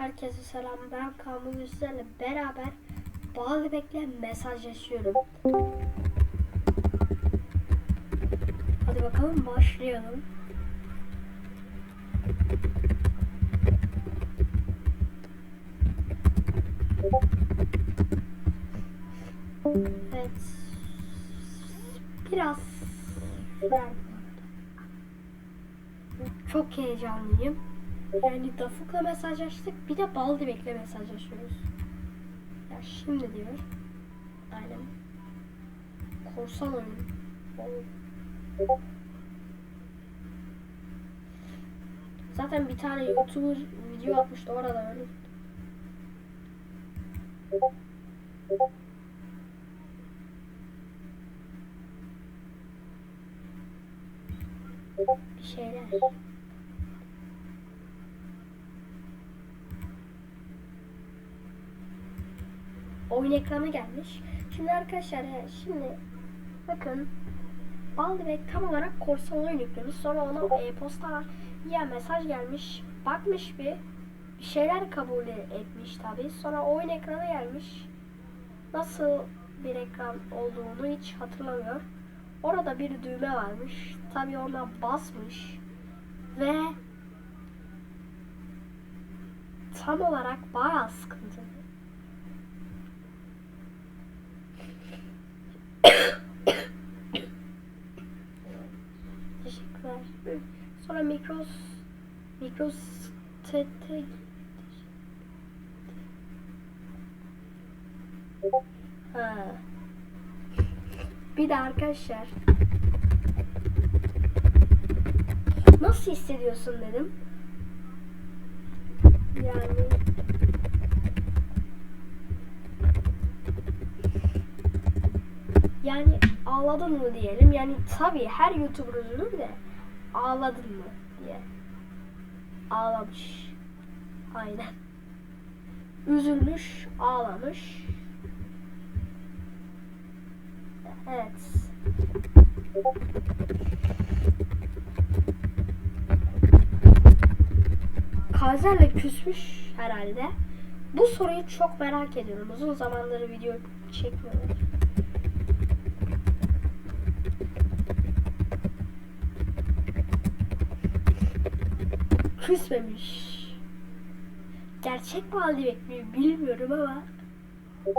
Herkese selam. Ben Kaan bugün sizlerle beraber Bağlı Bekle mesajlaşıyorum. Hadi bakalım başlayalım. Evet. Biraz çok heyecanlıyım. Yani Dafuk'la mesajlaştık. Bir de Baldibek'le mesajlaşıyoruz. Ya şimdi diyor. Aynen. Korsan oyun. Zaten bir tane YouTuber video atmıştı orada öyle. Bir şeyler. Oyun ekranı gelmiş. Şimdi arkadaşlar şimdi bakın Baldebek tam olarak korsan oyun yüklemiş. Sonra ona e-posta ya mesaj gelmiş. Bakmış bir bir şeyler kabul etmiş tabi. Sonra oyun ekranı gelmiş. Nasıl bir ekran olduğunu hiç hatırlamıyor. Orada bir düğme varmış. Tabi ona basmış. Ve tam olarak bayağı sıkıntılı. Teşekkürler. Sonra mikros mikros te, te, Ha. Bir de arkadaşlar nasıl hissediyorsun dedim. Yani yani ağladın mı diyelim. Yani tabii her YouTuber üzülür de ağladın mı diye. Ağlamış. Aynen. Üzülmüş, ağlamış. Evet. Kazer'le küsmüş herhalde. Bu soruyu çok merak ediyorum. Uzun zamandır video çekmiyorum. Küsmemiş. Gerçek Baldivek mi bilmiyorum ama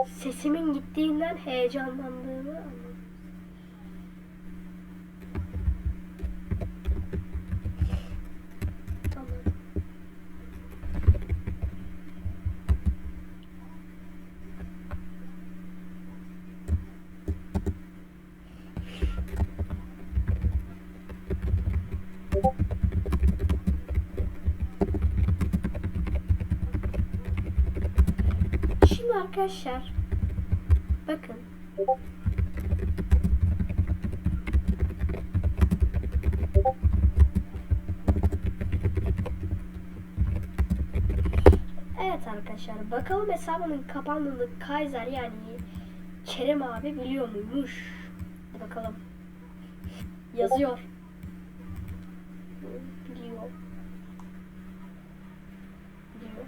sesimin gittiğinden heyecanlandığımı. Anladım. Şimdi arkadaşlar bakın Evet arkadaşlar bakalım hesabının kapandığını Kaiser yani Kerem abi biliyor muymuş? Bakalım. Yazıyor. Biliyor. Biliyor.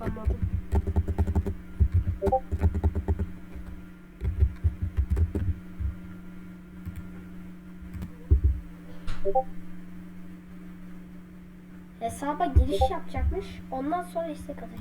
Anladım. Hesaba giriş yapacakmış. Ondan sonra istek atacak.